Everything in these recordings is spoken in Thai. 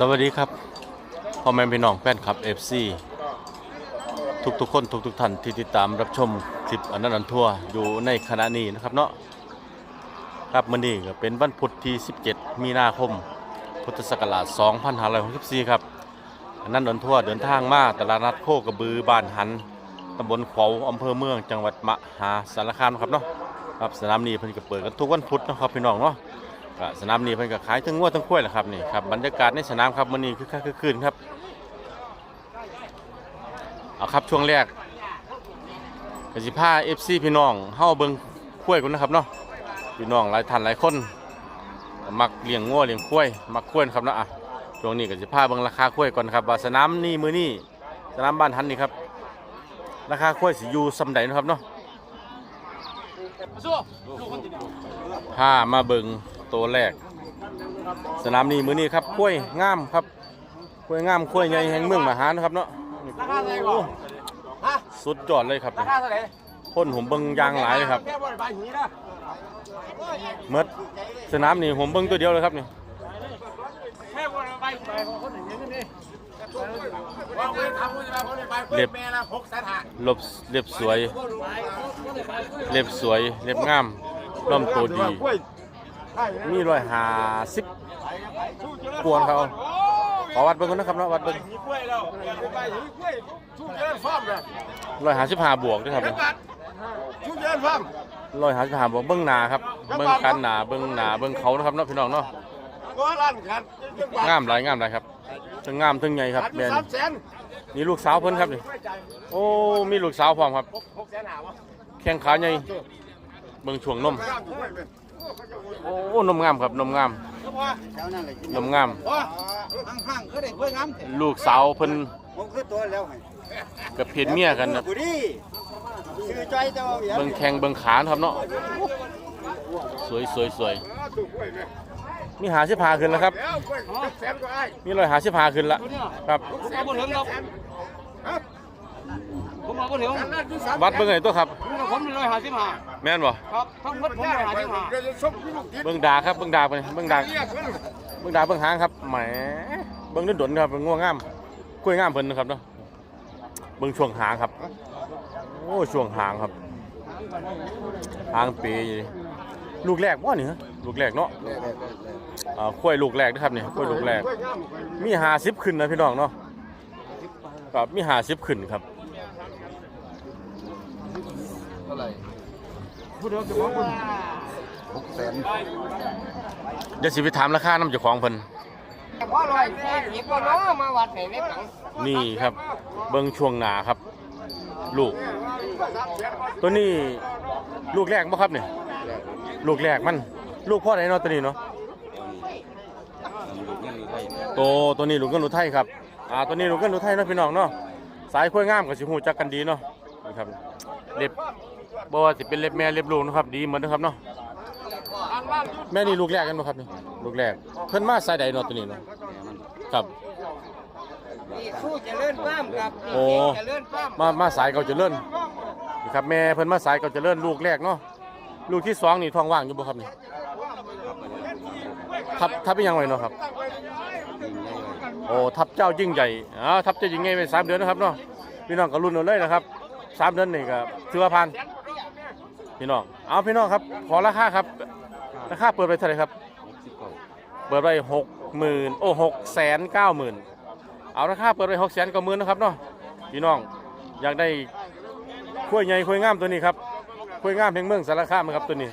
สวัสดีครับพ่อแม่พี่น้องแฟนคลับ FC ทุกทุกๆคนทุกทุกๆท่านที่ติดตามรับชมคลิปอนันอันทั่วอยู่ในขณะนี้นะครับเนาะครับมื้อนี้ก็เป็นวันพุธที่ 17 มีนาคม พุทธศักราช 2564 ครับอนันอันทั่วเดินทางมาตลาดนัดโคกระบือบ้านหันตำบลขวาวอำเภอเมืองจังหวัดมหาสารคามนะครับเนาะครับสนามนี้เพิ่นก็เปิดกันทุกวันพุธนะครับพี่น้องเนาะ ก็สนามนี้เพิ่นก็ขายทั้งงัวทั้งควายแหละครับนี่ครับบรรยากาศในสนามครับมื้อนี้คือคักคือคืนครับเอาครับช่วงแรกก็สิพา FC พี่น้องเฮาเบิ่งควายกันนะครับเนาะพี่น้องหลายท่านหลายคนมักเลี้ยงงัวเลี้ยงควายมักควายครับเนาะอะช่วงนี้ก็สิพาเบิ่งราคาควายก่อนครับว่าสนามนี้มื้อนี้สนามบ้านทันนี่ครับราคาควายสิอยู่ซำใดนะครับเนาะพามาเบิ่ง ตัวแรก สนามนี้มือนี้ครับกล้วยงามครับกล้วยงามกล้วยใหญ่แห่งเมืองมหานะครับเนาะราคาเท่าไหร่ก่อนฮะสุดยอดเลยครับราคาเท่าไหร่พ่นผมเบิ่งยางหลายเลยครับแค่บริบายหีนะเมื่อสนามนี้ผมเบิ่งตัวเดียวเลยครับนี่แค่บริบายไปของคนอย่างนี้นี่ว่าไปทำบริบายบริบายเปิดแม่ละหกแสนห้าลบเรียบสวยเรียบสวยเรียบงามลำตัวดี มีรอยหาสิบกวนเขาขอวัดเบิ่งนนะครับเนาะวัดเบิ่งหีกล้วยแล้วไปหีกล้วยชุดเยินฟ้อมเลยรอยหาสิบหาบวกด้วยครับจังหวัดชุดเยินฟ้อยหาสิบหาบวกเบิ่งหนาครับเบิ่งกันหนาเบิ่งหนาเบิ่งเขานะครับเนาะพี่น้องเนาะงามหลายงามหลายครับทั้งงามทั้งใหญ่ครับแบนนี่ลูกสาวเพิ่นครับนี่โอ้มีลูกสาวพร้อมครับแข้งขาใหญ่เบิ่งช่วงนม โอ้นมงามครับนมงามนมงาม ลูกสาวเพิ่นกับเพศเมียกันนะเบิ่งแข้งเบิ่งขานครับเนาะสวยสวยสวยมีหาสิบหาขึ้นแล้วครับ มีรอยหาสิบหาขึ้นละครับ มมาบ่ถึงครับผมมาบ่ถึงวัดเบิ่งไงตัวครับผมร้อยห้าสิบห้าแม่นบ่ครับทั้งหมดผมร้อยห้าสิบห้าเบิ่งดาครับเบิ่งดาไปเบิ่งดาเบิ่งดาเบิ่งหางครับแหมเบิ่งดนๆครับเบิ่งง่วงงามกล้วยงามเพิ่นนะครับเนาะเบิ่งช่วงหางครับ โอ้ช่วงหางครับ หางเปยลูกแรกว่านี่ฮะลูกแรกเนาะอ่าข้วยลูกแรกนะครับนี่ข้วยลูกแรก มีหาสิบขึ้นนะพี่น้องเนาะครับมีหาสิบขึ้นครับ หกแสนเดี๋ยวสิไปถามราคาน้ำเจ้าของเพิ่นพ่อลอยแค่หยิบว่าน้อมาวัดไหนในปังนี่ครับ เบิ่งช่วงหนาครับ ลูก ตัวนี้ลูกแรกบ่ครับเนี่ยลูกแรกมัน ลูกพ่อไหนเนาะตัวนี้เนาะตัวตัวนี้ลูกกันอุทัยครับอ่าตัวนี้ลูกกันอุทัยเนาะพี่น้องเนาะสายข้อยงามกับสิฮู้จักกันดีเนาะนี่ครับเล็บ บ่ว่าสิเป็นเล็บแม่เล็บลูกเนาะครับ ดีเหมือนเดิมครับเนาะแม่นี่ลูกแรกกันบ่ครับนี่ลูกแรกเพิ่นมาสายใดเนาะตัวนี้เนาะครับสู้จะเลื่อนป้ามกับโอ้จะเลื่อนป้ามมามาสายเก่าเจะเลื่อนนี่ครับแม่เพิ่นมาสายเก่าเจะเลื่อนลูกแรกเนาะลูกที่สองนี่ท้องว่างอยู่บ่ครับนี่ทับทับเป็นยังไงเนาะครับ โอ้ทับเจ้ายิ่งใหญ่อ๋อทับเจ้ายิ่งใหญ่ไปสามเดือนนะครับเนาะพี่น้องก็รุ่นเอาเลยนะครับสามเดือนนี่ก็ถือว่าผ่าน พี่น้อง เอาพี่น้องครับ ขอราคาครับ ราคาเปิดไปเท่าไหร่ครับ เปิดไปหกหมื่นโอ้หกแสนเก้าหมื่นเอาราคาเปิดไปหกแสนเก้าหมื่นนะครับเนาะ พี่น้อง อยากได้ข้วยใหญ่ข้วยงามตัวนี้ครับข้วยงามแห่งเมืองสารคามครับตัวนี้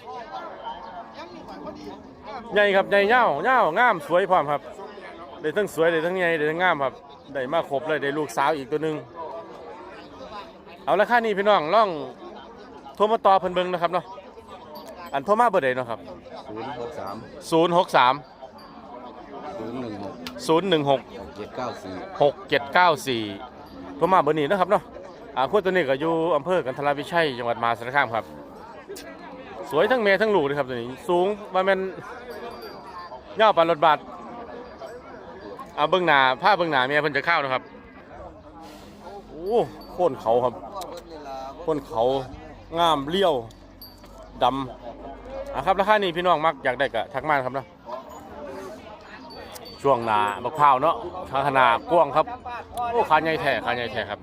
ใหญ่ครับใหญ่เง่าเง่างามสวยพร้อมครับ ได้ทั้งสวยได้ทั้งใหญ่ได้ทั้งงามครับ ได้มาครบเลยได้ลูกสาวอีกตัวหนึ่งเอาละค่านี้พี่น้องล่อง โทรมาต่อเพิ่นเบิ่งนะครับเนาะอันโทรมาเบอร์ใดเนาะครับศูนย์หกสามศูนย์หกสามศูนย์หนึ่งหกศูนย์หนึ่งหกเจ็ดเก้าสี่หกเจ็ดเก้าสี่โทรมาเบอร์นี้นะครับเนาะอ่าคู่ตัวนี้ก็อยู่อำเภอกันทราวิชัยจังหวัดมหาสารคามครับ สวยทั้งเมย์ทั้งลูกเลยครับตัวนี้ สูงประมาณยาวปานรถบัสเอาเบื้องหน้าผ้าเบื้องหน้าเมียเพิ่นจะเข้านะครับโอ้โค่นเขาครับโค่นเขา งามเลี้ยวดำอะครับราคานี้พี่น้องมักอยากได้ก็ทักมาครับเนาะช่วงหน้าบักพร้าวเนาะขนาดกว้างครับโอ้ขาใหญ่แท้ขาใหญ่แท้ครับ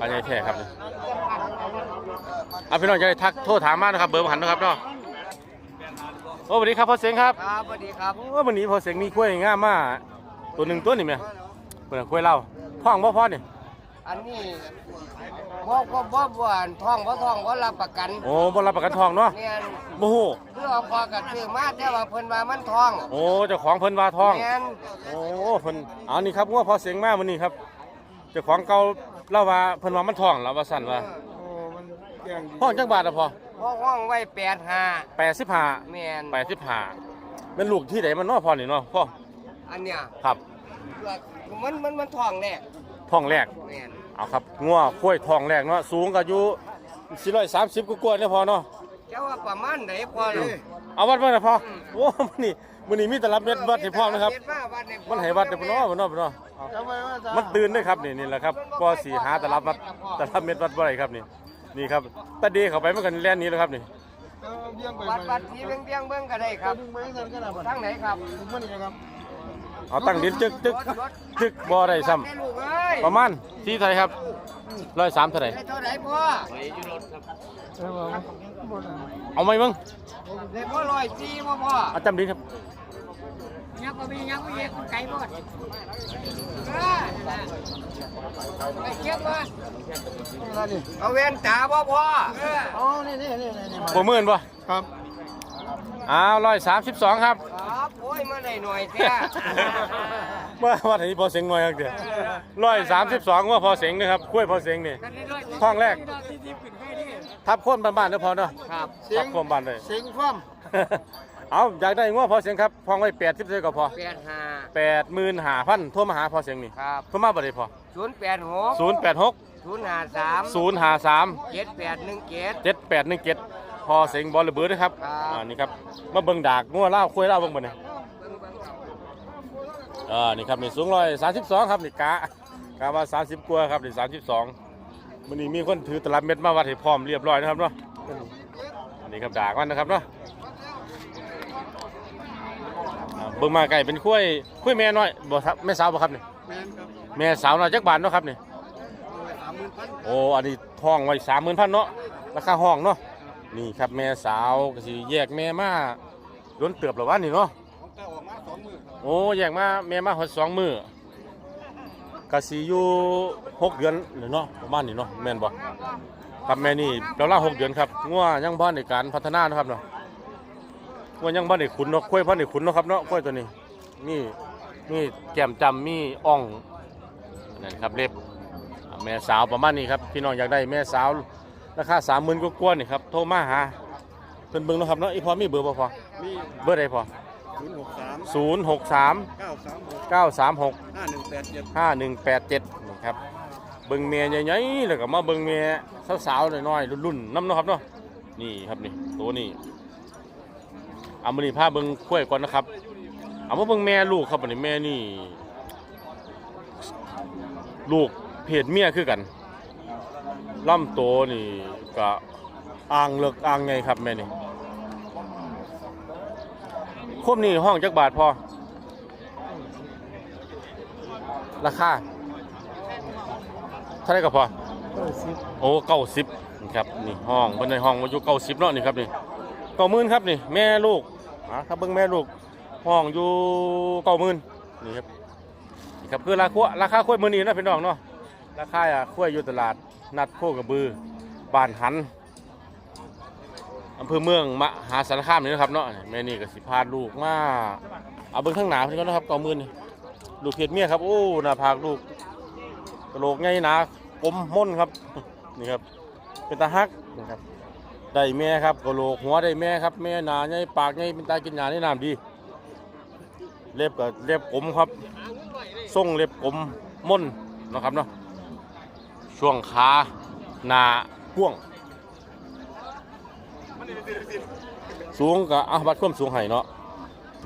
ขาใหญ่แท้ครับอะพี่น้องจะได้ทักโทรถามมานะครับเบอร์หันนะครับเนาะโอ้สวัสดีครับพ่อเสียงครับครับสวัสดีครับโอ้วันนี้พ่อเสียงมีกล้วยงามมากตัวหนึ่งตัวนี่ไหมเปิดกล้วยเล่าพ่องบ่พ่อนี่ อันนี้บ่บ่บ่บ่อันท้องบ่ท้องบ่รับประกันโอ้บ่รับประกันทองเนาะแม่นบ่ฮู้เพื่อเอาพอกับซื้อมาแต่ว่าเพิ่นว่ามันท้องโอ้เจ้าของเพิ่นว่าทอง แม่นโอ้เพิ่นเอานี่ครับว่าพอเสียงมาวันนี้ครับเจ้าของเก่าเล่าว่าเพิ่นว่ามันทองแล้วว่าสั่นว่าโอ้มันแย่งดีห้องจักบาทละพอบ่ห้องไว้85 85 แม่น85เป็นลูกที่ไหนมันเนาะพอนี่เนาะพ่ออันเนี้ยครับ มันมันมันท้องแน่ท้องแรก แม่น เอาครับงัวกล้วยท้องแรกเนาะสูงก็อยู่430กว่าๆเนี่ยพอเนาะเจ้าว่าประมาณไหนพอล่ะเอาวัดมาหน่อยพอโอ้มื้อนี้มื้อนี้มีแต่รับเม็ดวัดให้พร้อมนะครับเฮ็ดมาวัดให้พร้อมันให้วัดเด้อพ่อเนาะพ่อเนาะพ่อเนาะเอามันตื่นด้วยครับนี่นี่แหละครับก็สีหาแต่รับวัดแต่รับเม็ดวัดบ่ได้ครับนี่ นี่ครับตาเดเข้าไปมันกันแล่นหนี้แล้วครับนี่วัดวัดที่เบี้ยงๆเบิ่งก็ได้ครับทางไหนครับ เอาตั้งดินจึกจึกจึกบ่ได้ซ้ำแม่ลูกเอ้ยประมาณที่เท่าไหร่ครับร้อยสามเท่าไหร่ได้เท่าไหร่พ่อเอาไหมมึงได้พ่อ104บ่พ่อเอาจำดินครับยังบ่มียังบ่เฮ็ดไก่บ่ไอ้เก็บมาเอาแว่นตาบ่พ่ออ๋อนี่นี่นี่นี่บ่หมื่นบ่ครับ อ้าวร้อยสามสิบสองครับครับโอ้ยมาได้หน่อยแท้เมื่อวันนี้พอเสียงหน่อยครับเดี๋ยวร้อยสามสิบสองว่าพอเสียงนะครับกล้วยพอเสียงนี่ท้องแรก ทับโค่นบ้านๆเด้อพอเนาะครับทับโค่นบ้านเลยเสียงความเอาอยากได้ง้อพอเสียงครับพองไว้แปดสิบเซก็พอ85แปดหมื่นห้าพันโทรมาหาพอเสียงนี่ครับโทรมาบ่ได้พอ086ศูนย์แปดหก053ศูนย์ห้าสาม7817เจ็ดแปดหนึ่งเจ็ด พอเสียงบอลระเบิดนะครับครับอ่านี่ครับมาเบิ่งดากง้อเล่าคุยเล่าเบิ่งบ่เนี่ยอ่านี่ครับนี่สูงร้อยสามสิบสองครับนี่กะกะว่าสามสิบกว่าครับนี่สามสิบสองมันนี้มีคนถือตลับเม็ดมาวัดให้พร้อมเรียบร้อยนะครับเนาะอันนี้ครับดากมันนะครับเนาะอ่าเบิ่งมาไก่เป็นคุ้ยคุ้ยแม่น้อยบ่ครับแม่สาวบ่ครับนี่แมนครับแม่สาวน้อยจักบาทเนาะครับนี่สามหมื่นพันโอ้อันนี้ทองไว้สามหมื่นพันเนาะราคาห้องเนาะ นี่ครับแม่สาวก็สิแยกแม่มาล้นเติบหรอวะนี่เนาะของเก่าออกมาสองหมื่นครับโอ้แยกมาแม่มาหดสองมือก็สิอยู่หกเดือนเลยเนาะประมาณนี้เนาะแม่นบ่ครับแม่นี่เราล่าหกเดือนครับงัวยังบ่ในได้การพัฒนาเนาะครับเนาะงัวยังบ่ได้ขุนเนาะค่อยบ่ได้ขุนเนาะครับเนาะค่อยตัวนี้มีมีแก้มจำมีอ่องนั่นครับเล็บอ่าแม่สาวประมาณนี้ครับพี่น้องอยากได้แม่สาว ราคาสามหมื่นกว่าๆนี่ครับโทรมาหาเพิ่นเบิ่งเนาะครับเนาะอีพอมีเบอร์บ่พอมีเบอร์ใดพอศูนย์หกสาม063เก้าสามหก936ห้าหนึ่งแปดเจ็ด5187นี่ครับเบิ่งแม่ใหญ่ๆแล้วก็มาเบิ่งแม่สาวๆน้อยๆรุ่นๆนำเนาะครับเนาะนี่ครับนี่ตัวนี้เอามื้อนี้พาเบิ่งกล้วยก่อนนะครับเอามาเบิ่งแม่ลูกครับอันนี้แม่นี่ ลูกเพศเมียคือกัน ลำโตวนี่ก็อ่างเลิกอ่างไงครับแม่นี่คมนี่ห้องจักบาทพอ ราคาเท่าไหรก็พอโอ้เก้าสิบครับนี่ห้องบนในห้องมาอยู่เก้าสิบเนาะนี่ครับนี่เก้าหมื่นครับนี่ แม่ลูกอะครับเบิ้งแม่ลูก ห้องอยู่เก้าหมื่นนี่ครับนี่ครับคือราคาราคาคุ้ยมือนี้นะพี่น้องเนาะราคาอะคุ้ยอยู่ตลาด นัดโคกระบือบ้านหันอำเภอเมืองมหาสารคามนี่นะครับเนาะแม่นี่ก็สิพาลูกมาเอาเบิ้งข้างหนาเพิ่นก่อนะครับเก้าหมื่นนี่ลูกเพชรเมียครับ โอ้หน้าผากลูกกระโหลกไงหนากลมม่นครับนี่ครับเป็นตาฮักนะครับได้แม่ครับกระโหลกหัวได้แม่ครับแม่หนาใหญ่ปากใหญ่เป็นตากินหญ้าในน้ำดี เล็บก็เล็บกลมครับทรงเล็บกลมม่นนะครับเนาะ ช่วงขาหนาพ่วง สูงกับอะวัดความสูงให้เนาะ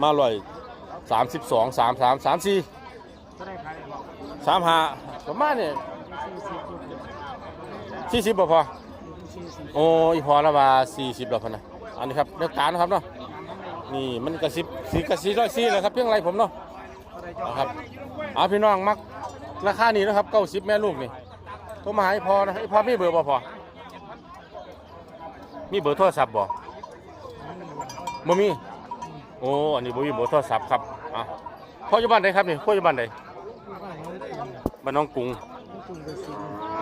มาลอยสามสิบสองสามสามสามสี่สามห้าประมาณเนี่ยสี่สิบพอโอ้ยพอและว่าสี่สิบแล้วพอนะอันนี้ครับเลือกกานะครับเนาะนี่มันกระสิบสีกระสิบร้อยสี่เลยครับเพียงไรผมเนาะนะครับเอาพี่น้องมักราคานี้นะครับเก้าสิบแม่ลูกนี่ โทรมาหาไอ้พอนะไอ้พอมีเบอร์บ่พอมีเบอร์โทรศัพท์บ่บ่มี โอ้อันนี้บ่มีเบอร์โทรศัพท์ครับอะพ่ออยู่บ้านใดครับนี่พ่ออยู่บ้านใดบ้านน้องกรุง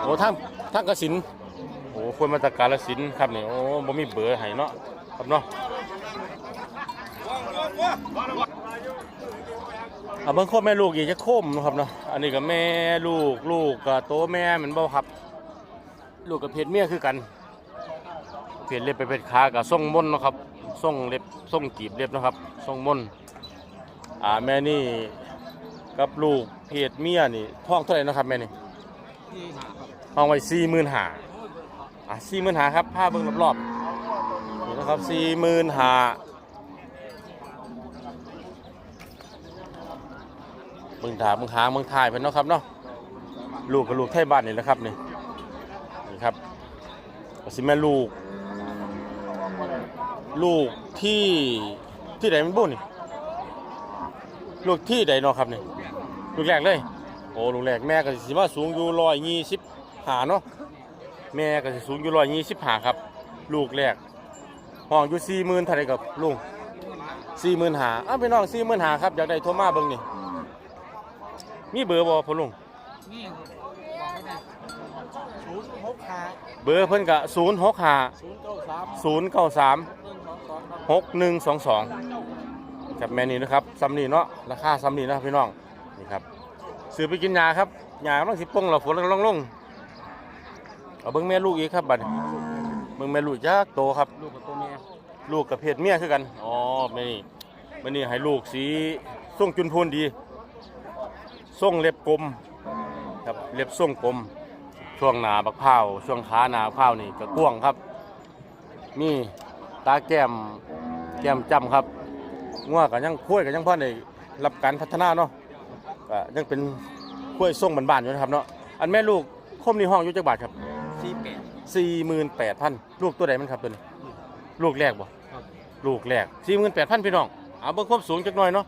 โอ้ทางทางกสินโอ้คนมาจากกาฬสินธุ์ครับนี่โอ้บ่มีเบอร์ให้เนาะครับเนาะ อะเบิ่งโคมแม่ลูกอีกจะโคมเนาะครับเนาะอันนี้ก็แม่ลูกลูกก็โตแม่แมันบ่ครับ ลูกกับเพศเมียคือกันเพศเล็บไปเพศขากับทรงมนต์เนาะครับส่งเล็บส่งกีบเล็บนะครับส่งมนต์อ่าแม่นี่กับลูกเพศเมียนี่ท้องเท่าไหร่นะครับแม่นี่ท้องไว้สี่หมื่นหาอะสี่หมื่นหาครับผ้าเบิ้งรอบๆนี่นะครับสี่หมื่นหา เบิ้งถาเบิ้งหางเบิ้งถ่ายเพิ่นเนาะครับเนาะลูกกับลูกไทยบ้านนี่แหละครับนี่นี่ครับก็สิแม่ลูก ลูกที่ที่ไหนมันบุ่นี่ลูกที่ใดเนาะครับนี่ลูกแรกเลย โอ้ลูกแรกแม่ก็สิมาสูงอยู่ร้อยยี่สิบหาเนาะแม่ก็สิสูงอยู่ร้อยยี่สิบหาครับ ลูกแรกห้องอยู่สี่หมื่นเท่าไรกับลุงสี่หมื่นหาอ้าวพี่น้องสี่หมื่นหาครับอยากได้โทรมาเบิ่งนี่ มีเบอร์บ่พ่อลุงนี่บอกไม่ได้ศูนย์หกห้าเบอร์เพิ่นกะศูนย์หกห้าศูนย์เก้าสามศูนย์เก้าสามหนึ่งสองสองครับหกหนึ่งสองสองกับแม่นี่นะครับซัมนี่เนาะราคาซัมนี่นะพี่น้องนี่ครับซื้อไปกินยาครับยากำลังสิปงเราฝนกำลังลงเอาเบิ้งแม่ลูกอีกครับบัดนี้เบิ้งแม่ลูกยักษ์โตครับ ลูกกับตัวเมียลูกกับเพศเมียคือกันอ๋อแม่นี่แม่นี่ให้ลูกสีส่งจุนพูนดี ส่งเล็บกลมครับเล็บส่งกลม ช่วงหนาบักพร้าวช่วงขาหนาบักพร้าวนี่ก็กว้างครับ มีตาแก้มแก้มจำครับงัวก็ยังคุ้ยก็ยังพ่อได้รับการพัฒนาเนาะก็ยังเป็นคุ้ยส่งบ้านๆอยู่นะครับเนาะอันแม่ลูกคมนี่ห้องอยู่จักบาทครับสี่แปดสี่หมื่นแปดพันลูกตัวใดมันครับตัวนี้ลูกแรกบ่ครับลูกแรกสี่หมื่นแปดพันพี่น้องเอาเบิ่งความสูงจักหน่อยเนาะ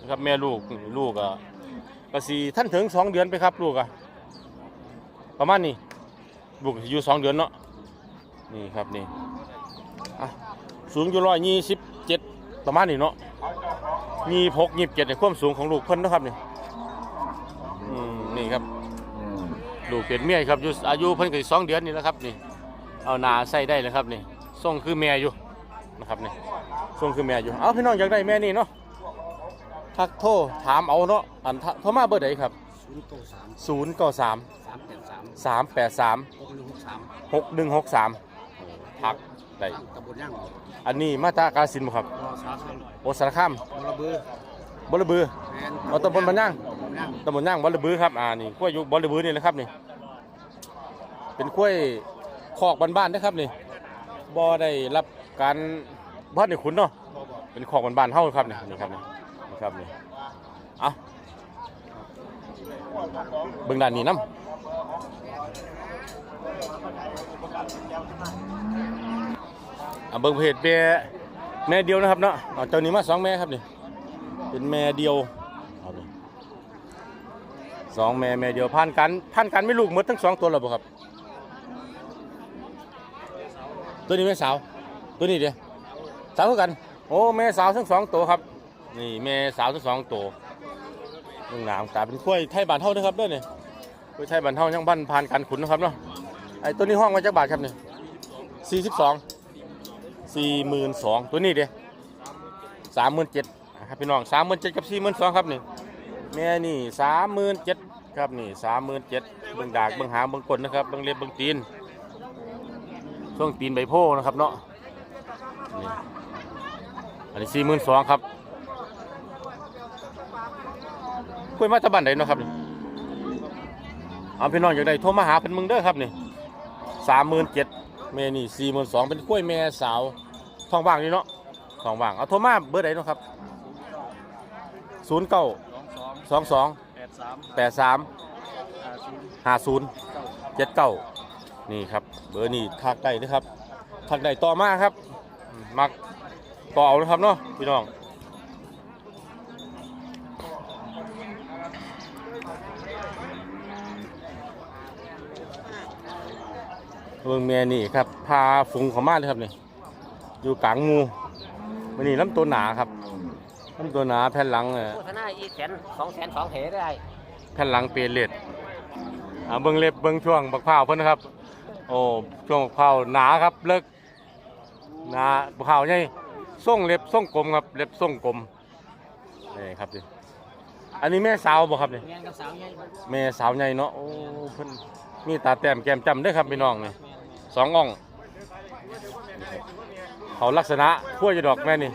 นะครับแม่ลูกนี่ลูกก็ ก็สีท่านถึงสองเดือนไปครับลูกอะประมาณนี้ลูกอยู่สองเดือนเนาะนี่ครับนี่สูงอยู่ร้อยยี่สิบเจ็ดประมาณนี้เนาะยี่หกยี่สิบเจ็ดในความสูงของลูกเพิ่นนะครับนี่นี่ครับลูกเป็นเมียครับอยู่อายุเพิ่นก็สิสองเดือนนี่แหละครับนี่เอานาใส่ได้เลยครับนี่ส่งคือแม่อยู่นะครับนี่ส่งคือแม่อยู่เอาพี่น้องอยากได้แม่นี่เนาะ ทักโทรถามเอาเนาะอันทะโทรมาเบอร์ใดครับ ศูนย์เก้าสาม0 9 3 สามแปดสาม3 8 3 หกหนึ่งหกสาม6 1 6 3ทักได้ตำบลย่างอันนี้มาตรากาสินบ่ครับรอสาขาโอสารคามบลเบือบ่ระบือ แมนเอาตำบลบ้านย่างย่างตำบลย่างบ่ระบือครับอ่านี่กล้วยอยู่บ่ระบือนี่แหละครับนี่ เป็นกล้วยคอกบ้านๆนะครับนี่บ่ได้รับการบ้านในขุนเนาะบ่บ่เป็นของบ้านๆเฮาครับนี่นี่ครับนี่นี่ ครับนี่เอาเบิ่งด้านนี้นํอะเบิ่งเพจแม่แม่เดียวนะครับเนาะเอเจ้านี้มาสองแม่ครับนี่เป็นแม่เดียวเอานี่สองแม่แม่เดียวผ่านกันผ่านกันไม่ลูกหมดทั้งสองตัวแล้วบ่ครับ ตัวนี้แม่สาวตัวนี้เดียวสาวคือกัน โอ้แม่สาวทั้งสองตัวครับ นี่แม่สาวทั้งสองตัวงหนามตาเป็นกล้วยไทยบานเท่านะครับด้วยเนี่กล้วยไทยบานเท่ายังบ้านผ่านการขุนนะครับเนาะไอ้ตัวนี้ห้องมาจากบาทครับเนี่ยสี่สิบสองสี่หมื่นสองตัวนี้เดียวสามหมื่นเจ็ดครับพี่น้องสามหมื่นเจ็ดกับสี่หมื่นสองครับนี่แม่นี่สามหมื่นเจ็ดครับนี่สามหมื่นเจ็ดเบิ่งดากเบิ่งหางเบิ่งก้นนะครับเบิ่งเล็บเบิ่งตีนช่วงตีนใบโพนะครับเนาะอันนี้สี่หมื่นสองครับ คุยมาจากบ้านไหนเนาะครับนี่เอาพี่น้องอยากได้โทรมาหาเป็นมึงเด้อครับนี่สามหมื่นเจ็ดเมนี่สี่หมื่นสองเป็นกล้วยแม่สาวทองว่างนี่เนาะทองว่างเอาโทรมาเบอร์ไหนเนาะครับศูนย์เก้าสองสองแปดสามห้าศูนย์เจ็ดเก้านี่ครับ เบอร์นี่ทักได้นะครับทักได้ต่อมาครับมมักต่อเอานะครับเนาะพี่น้อง เบิ่งแม่นี่ครับพาฝูงเขามาเลยครับนี่อยู่กลางหมูมันนี่ลำตัวหนาครับลำตัวหนาแผ่นหลังเอ่อโฆษณาอีกแสนสองแสนสองเหได้แผ่นหลังเปรเลดอ่าเบิ้งเล็บเบิ้งช่วงบักพร้าวเพิ่นนะครับ โอ้ช่วงบักพร้าวหนาครับเลิกหนาบักพร้าวใหญ่ส่งเล็บส่งกลมครับเล็บส่งกลมนี่ครับดิอันนี้แม่สาวบ่ครับนี่แมนกับสาวใหญ่แม่สาวใหญ่เนาะโอ้เพิ่นมีตาแต้มแก้มจำได้อครับพี่น้องนี่ สองอ่องเขาลักษณะขั้วจะดอกแม่นี่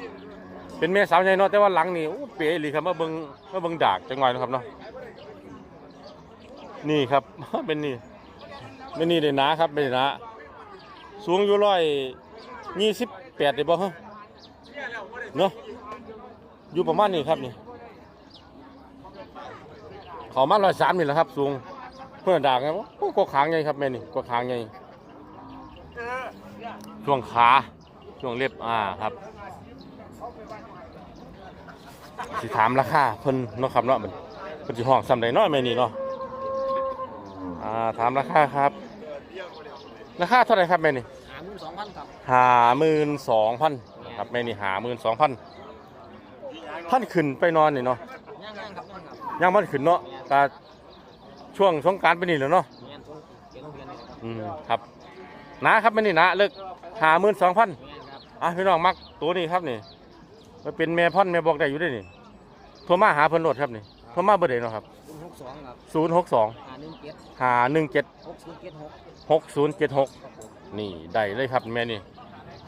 เป็นแม่สาวใหญ่เนาะแต่ว่าหลังนี่โอ้เป๋อีหลีครับมาเบิงมาเบิงดากจังหวะนะครับเนาะนี่ครับเป็นนี่เป็นนี่เลยนะครับเป็นนะสูงอยู่ร้อยยี่สิบแปดเลยบ่ฮะเนาะอยู่ประมาณนี้ครับนี่เขามาร้อยสามนี่แหละครับ สูงเพื่อนด่างไงวะก็ขางไงครับแม่นี่ก็ขางไง ช่วงขาช่วงเล็บอ่าครับสิถามราคาเพิ่นเนาะครับเนาะมันเพิ่นสิห้องซ้ำใดเนาะแม่นี่เนาะอ่าถามราคาครับ ราคาเท่าไหร่ครับแม่นี่หาหมื่นสองพันครับหาหมื่นสองพันครับแม่นี่หาหมื่นสองพันท่านขึ้นไปนอนนี่เนาะย่างย่างครับย่างครับยังมันขึ้นเนาะกาช่วงสงกรารไปนี่แหล้วเนาะแมนต้องเกี่ยวกับเรียนเลยครับ อืมครับ นะครับแม่นี่นะเลิกหาหมื่นสองพันแมนครับอะพี่น้องมักตัวนี้ครับนี่มันเป็นแม่พ่อนแม่บอกได้อยู่ด้วยนี่โทรมาหาเพิ่นโหลดครับนี่โทรมาเบอร์ใดเนาะครับคุณหกสองครับศูนย์หกสองหาหนึ่งเจ็ดหาหนึ่งเจ็ดหกศูนย์เจ็ดหกหกศูนย์เจ็ดหกครับผมนี่ได้เลยครับแม่นี่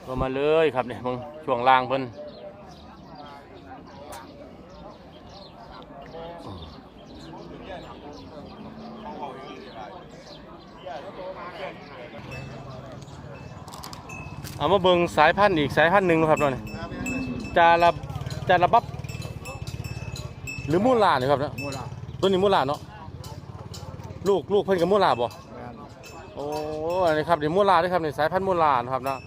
ลงมาเลยครับเนี่ยมึงช่วงล่างเพิ่น เอามาเบิ่งสายพันธุ์อีกสายพันธุ์หนึ่งนะครับเนาะนี่จาระจาระบับ หรือมูลาเนี่ยครับเนาะโมลาตัวนี้มูลาเนาะลูกลูกเพิ่นกับมูลาบ่แม่นโอ้อันนี้ครับเดี๋ยวมูลาด้วยครับนี่สายพันธุ์มูลานะครับเนาะ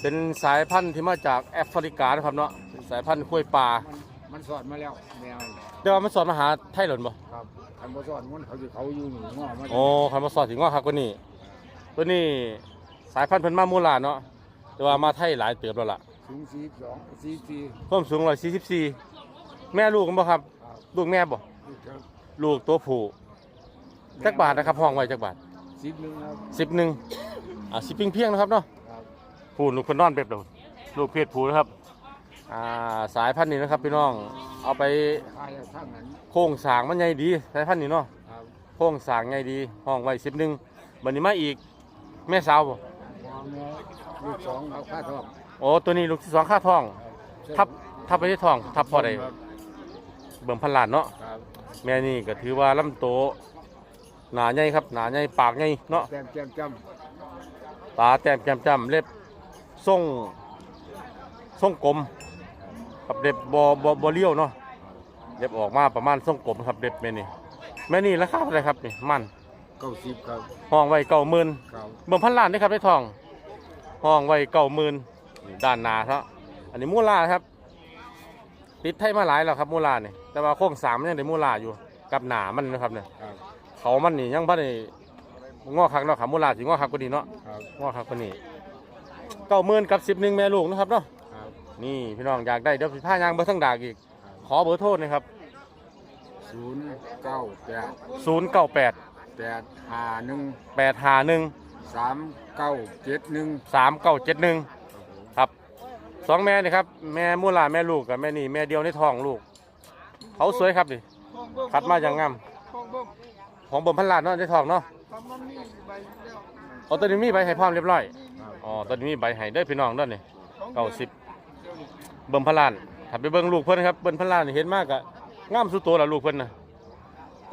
เป็นสายพันธุ์ที่มาจากแอฟริกานะครับเนาะเป็นสายพันธุ์ข้วยปลามันสอนมาแล้วแมวแต่ว่ามันสอนมาหาไทยหล่นบ่ครับคันบ่สอนมันเขาอยู่เขาอยู่หนูงอมาโอ้คันมาสอนถึงว่าครับกว่านี้ตัวนี้สายพันธุ์เพิ่นมามูลาเนาะ แต่ว่ามาไทยหลายเติบแล้วล่ะสูงสี่สองสี่สี่เพิ่มสูง144แม่ลูกกันบ่ครับ ครับลูกแม่บ่ลูกครับลูกตัวผู้จักบาทนะครับห้องไว้จักบาทสิบหนึ่งครับสิบหนึ่งอ่าสิบเพียงเพียงๆนะครับเนาะ ครับผู้ลูกคนนอนเบบเดียวลูกเพศผู้นะครับอ่าสายพันธุ์นี้นะครับพี่น้องเอาไปขายทางนั้นโค้งสร้างมันใหญ่ดีสายพันธุ์นี้เนาะครับโค้งสร้างใหญ่ดีห้องไว้สิบหนึ่งบันนี้มาอีกแม่สาวบ่พอแม่ ลูกสองเอาค่าทองโอ้ตัวนี้ลูกที่สองค่าท้อง ทับทับไปที่ท้อง ทับพอได้ครับเบิ่มพันล้านเนาะครับแม่นี่ก็ถือว่าลำโตหนาใหญ่ครับหนาใหญ่ปากใหญ่เนาะแต้มแก้มจตาแต้มแก้มจ้ำเล็บทรงทรงกลมกับเล็บบอบอบอเลี้ยวเนาะเล็บออกมาประมาณทรงกลมครับเล็บแม่นี่แม่นี่ราคาเท่าไหรครับนี่มันำเก้าสิบครับห้องไว้เก้าหมื่นครับเบิ่มพันล้านได้ครับได้ทอง ห้องไว้เก้าหมื่นด้านหนาครับอันนี้มูลาครับ ติดไทยมาหลายแล้วครับมูลาเนี่ยแต่ว่าโค้งสามมันยังได้มูลาอยู่กับหนามันนะครับเนี่ยครับเขามันนี่ยังพันได้งอคักเนาะขามูลาสิงอคักกว่านี้เนาะครับงอคักกว่านี้เก้าหมื่นกับสิบหนึ่งแม่ลูกนะครับเนาะครับนี่พี่น้องอยากได้เดี๋ยวสิผ้ายางเบอร์ทั้งดากอีก ขอเบอร์โทษนะครับศูนย์เก้าแปดศูนย์เก้าแปดแปดห้าหนึ่งแปดห้าหนึ่ง สามเก้าเจ็ดหนึ่งสามเก้าเจ็ดหนึ่งครับสองแม่นี่ครับแม่มูลาแม่ลูกกับแม่นี่แม่เดียวในท้องลูกเขาสวยครับดิคัดมาอย่างงามของเบิ่มพันล้านเนาะในท้องเนาะเอาตัวนี้มีใบให้พร้อมเรียบร้อยครับอ๋อตอนนี้มีใบไห้ได้อพี่น้องด้านนี่เก้าสิบเบิ่มพนลานถ้าไปเบิ่งลูกเพิ่นครับเบิ่มพนลานนี่เห็นมากอะงามสุดโตแล้วลูกเพิ่นน่ะ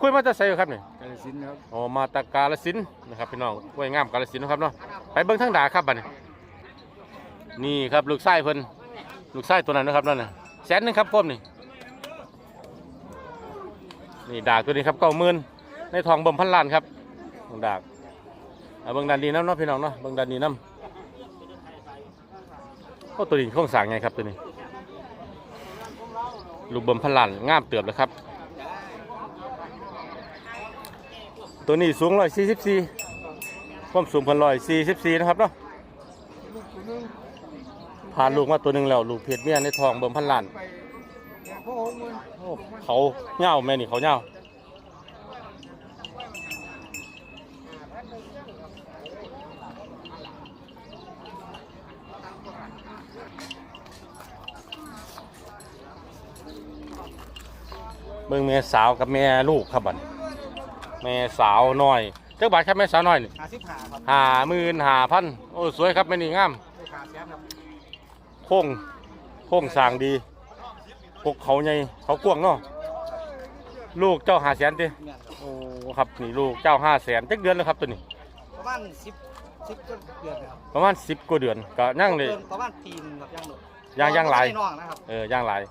คุยมาจะใส่ครับนี่กาฬสินธุ์ครับอ๋อมาตากาลสินธุ์นะครับพี่น้องคุยงามกาลสินธุ์นะครับเนาะไปเบิ่งทางดาครับบัดนี้นี่ครับลูกไส้เพิ่นลูกไส้ตัวนั้นนะครับนั่นน่ะแสนหนึงครับก้มนี่นี่ดากตัวนี้ครับเก้าหมื่นในทองเบิ่มพันล้านครับของดากเอาเบิ่งดันดีน้ำเนาะพี่น้องเนาะเบิ่งดันดีน้ำโอ้ตัวนี้โครงสร้างไงครับตัวนี้ ลูกเบิ่มพันล้านงามเติบเลยครับ ตัวนี้สูงร้อยสี่สิบสี่ความสูงพันร้อยสี่สิบสี่นะครับเนาะผ่านลูกมาตัวหนึ่งแล้วลูกเพชรเมียในทองเบิ่มพันล้านไปพ่อหกหมื่นเขาเงาแม่นี่เขาเงาเบิ่งแม่สาวกับแม่ลูกครับบัด แม่สาวน้อยเจ้าบาทครับแม่สาวน้อยนี่ห้าสิบห้าครับห้าหมื่นห้าพันโอ้สวยครับแม่นี่งามไม่ขาดแสนครับโค้งโค้งสร้างดีพวกเขาใหญ่เขากว้างเนาะลูกเจ้าหาแสนติเงินครับโอ้ครับนี่ลูกเจ้าห้าแสนจักเดือนแล้วครับตัวนี้ ประมาณสิบสิบต้นเดือนนะครับประมาณสิบกว่าเดือนก็ยั่งเลย ดือนประมาณปีหนึงครับย่างหนุย่างย่างหลายใช่น้องนะครับเออย่างหลาย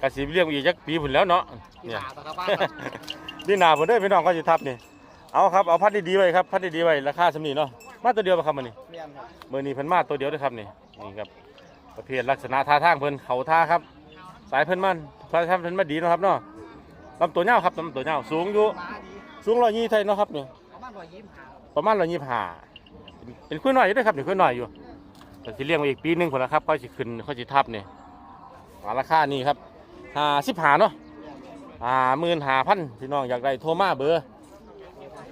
กสิเรียกอีกจักปีผุนแล้วเนาะปีเนี่ยหาตะกร้าบ้านครับ นี่นาผมได้อพี่น้องก็จะทับนี่ เอาครับเอาพัดดีๆไว้ครับพัดดีๆไว้ราคาสำนีเนาะมาตัวเดียวปะครับมันนี่เมียนครับมือนี้เพิ่นมาตัวเดียวเด้อครับนี่นี่ครับประเภทลักษณะท่าทางเพิ่นเขาท่าครับ สายเพิ่นมันพระท่านเพิ่นมาดีเนาะครับเนาะลำตัวยาวครับลำตัวยาวสูงอยู่หมาดีสูงร้อยยี่ไทยเนาะครับนี่ประมาณร้อยยี่สิบห้าประมาณร้อยยี่ห้าเป็นคุยหน่อยอยู่เด้วยครับนี่คุยหน่อยอยู่แต่สิเลี้ยงไว้อีกปีหนึงคนละครับค่อยสิขึ้นค่อยสิทับนี่อ่าราคานี่ครับห้าสิบห้าเนาะ อ่าหมื่นห้าพันพี่น้องอยากได้โทรมาเบอร์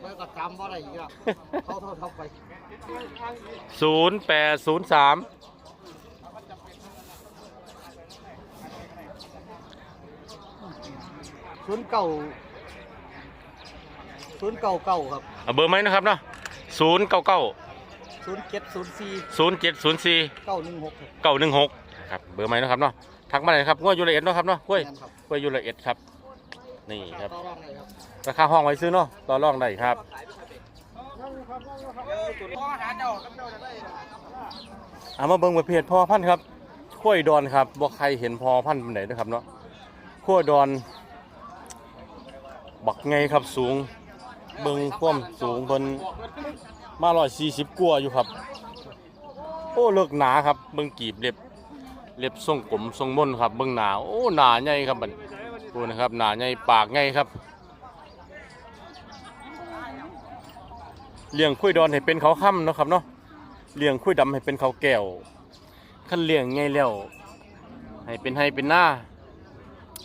แล้วก็จำว่าอะไรอีกอะเขาเท่าเท่าไปศูนย์แปดศูนย์สามศูนย์เก่าศูนย์เก่าเก่าครับเอาเบอร์ไหมนะครับเนาะศูนย์เก้าเก้าศูนย์เจ็ดศูนย์สี่ศูนย์เจ็ดศูนย์สี่เก้าหนึ่งหกครับเก้าหนึ่งหกครับเบอร์ไหมนะครับเนาะทักมาเลยครับงวดอยูละเอียดเนาะครับเนาะกล้วยแม่นครับ กล้วยอยูละเอียดครับ นี่ครับต่อรองเลยครับ ราคาห้องไว้ซื้อเนาะต่อรองได้ครับเอามาเบิ่งประเภทพอพันธุ์ครับกล้วยดอนครับบ่ใครเห็นพอพันธุ์ปานไหนนะครับเนาะกล้วยดอน บักไงครับสูง เบิ่งความสูงเพิ่นมาร้อยสี่สิบกว่าอยู่ครับ โอ้เลิกหนาครับ เบิ่งกีบเล็บเล็บทรงกลมทรงม่นครับ เบิ่งหนาโอ้หนาใหญ่ครับบัด ดูนะครับหนาใหญ่ปากใหญ่ครับ เลี้ยงคุยดอนให้เป็นเขาค่ำเนาะครับเนาะเลี้ยงคุยดำให้เป็นเขาแก้วขั้นเลี้ยงไงแล้วให้เป็นให้เป็นหน้า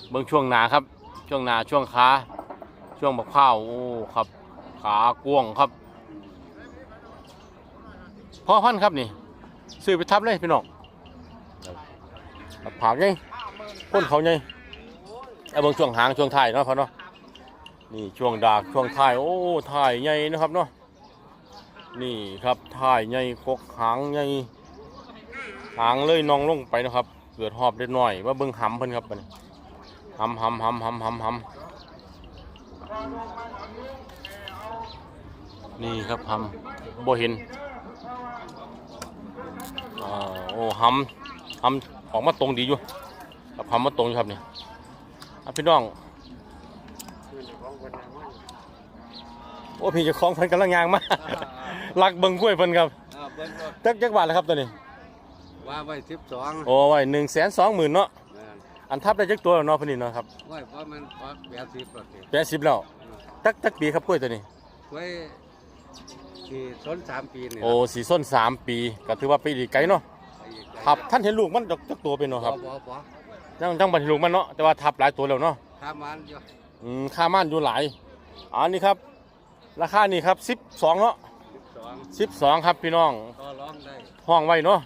เบิ่งช่วงหนาครับ ช่วงหนาช่วงขาช่วงบักข้าวโอ้ครับ ขากวงครับพ่อพันครับนี่ซื้อไปทับเลยพี่น้องผากไงพ้นเขาไง ไอ้เบิ่งช่วงหางช่วงท้ายเนาะพ่อเนาะนี่ช่วงดากช่วงท้ายโอ้ท้ายใหญ่นะครับเนาะนี่ครับท้ายใหญ่กกหางใหญ่หางเลยนองลงไปนะครับ เกิดหอบเล็กน้อยว่าเบิ่งหำเพิ่นครับบันี้หำหำหำหำหำหำนี่ครับหำบ่เห็นอ่าโอ้หำหำออกมาตรงดีอยู่ครับหำมาตรงอยู่ครับเนี่ย อะพี่น้องโอ้พี่เจะคล้าของเพิ่นกำลังยางมาลักเบิ่งกล้วยเพิ่นครับอ่าเบิ้ลจักจักบาทแล้วครับตัวนี้ว่าไว้สิบสองโอ้ไว้หนึ่งแสนสองหมื่นเนาะอันทับได้จักตัวแล้วเนาะเพิ่นนี่เนาะครับไว้เพราะมันปักแปดสิบปกติแปดสิบแล้วจักจักปีครับกล้วยตัวนี้ ไว้ที่ต้นสามปีนี่โอ้สีส้นสามปีก็ถือว่าปีดีไกลเนาะครับท่านเห็นลูกมันจักจักตัวเป็นเนาะครับ บ่บ่ ยังจังบันเห็นลูกมันเนาะแต่ว่าทับหลายตัวแล้วเนาะทำมันอยู่อืมค่าม่านอยู่หลายอันนี้ครับ ราคานี่ครับสิบสองเนาะสิบสองสิบสองครับพี่น้องต่อร้องได้ห้องไว้เนาะ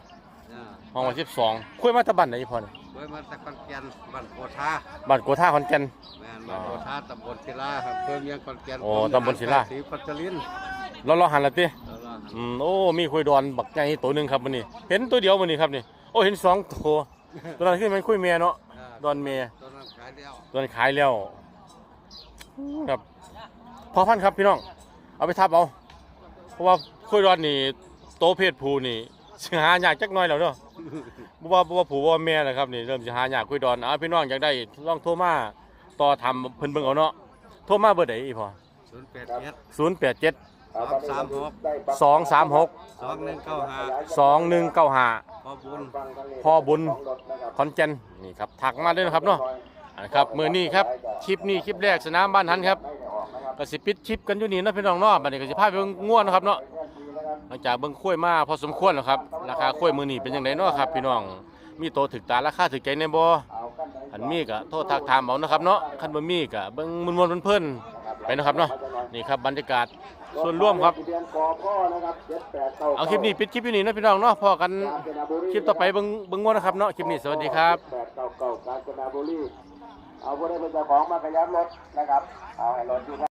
อ่าห้องไว้สิบสองคุยมาแตะบันไหนพอเนี่ยไว้มาตะกอนแก่นบ้านโพธาบันโกท่าคอนแก่น แม่นบ้านโพธาตำบลศิลาครับเพิ่มเมียงขอนแก่นโอ้ตำบลศิลา ศรีปัจจลินเราเราหันละติแล้วล่ะอืมโอ้มีคุยดอนบักใหญ่ตัวหนึงครับมื้อนี้เห็นตัวเดียวมื้อนี้ครับนี่โอ้เห็นสองตัวตัวนั้นคือมันคุยแม่เนาะ ดอนแม่ตอนนั้นขายแล้วตัวนั้นขายแล้วครับพอพันครับพี่น้อง เอาไปทับเอา เพราะว่าคุยรอดนี่โตเพศผู้นี่สิหายากจักหน่อยแล้วเนาะ บ่ว่าบ่ว่าผู้บ่ว่าแม่นะครับนี่เริ่มสิหายากคุยดอนเอาพี่น้องอยากได้ลองโทรมาต่อทำเพิ่นเบิ่งเอาเนาะโทรมาเบอร์ใดอีพอศูนย์แปดเจ็ด087สามสามหกสองสามหกสองหนึ่งเก้าห้าสองหนึ่งเก้าห้าพอบุญพ่อบุญขอนแก่นนี่ครับถักมาด้วยนะครับเนาะอันครับมือนี้ครับคลิปนี้คลิปแรกสนามบ้านหันครับก็สิปิดคลิปกันอยู่นี่เนาะพี่น้องเนาะบัดนี้ก็สิพาไปเบิ่งง่วนนาะครับเนาะหลังจากเบิ่งข้วยมาพอสมควรแล้วครับราคาข้วยมือนี้เป็นยังไงเนาะครับ พี่น้องมีโตถึกตาราคาถึกใจแน่บ่อันมีก็โทษทักถามเอานะครับเนาะคันบ่มีก็เบิ่งมวนๆเพิ่นๆไปเนาะครับเนาะนี่ครับบรรยากาศ ส่วนร่วมครับเดือนกอพ่อนะครับเจ็ดแปดเก้าเอาคลิปนี้ปิดคลิปอยู่นี่เนาะพี่น้องเนาะพอกันคลิปต่อไปเบิ่งเบิ่งง่วนนะครับเนาะคลิปนี้สวัสดีครับแปดเก้าเก้ากาญจนบุรีเอาผู้ได้เป็นเจ้าของมากระยับรถนะครับเอาให้รถอยู่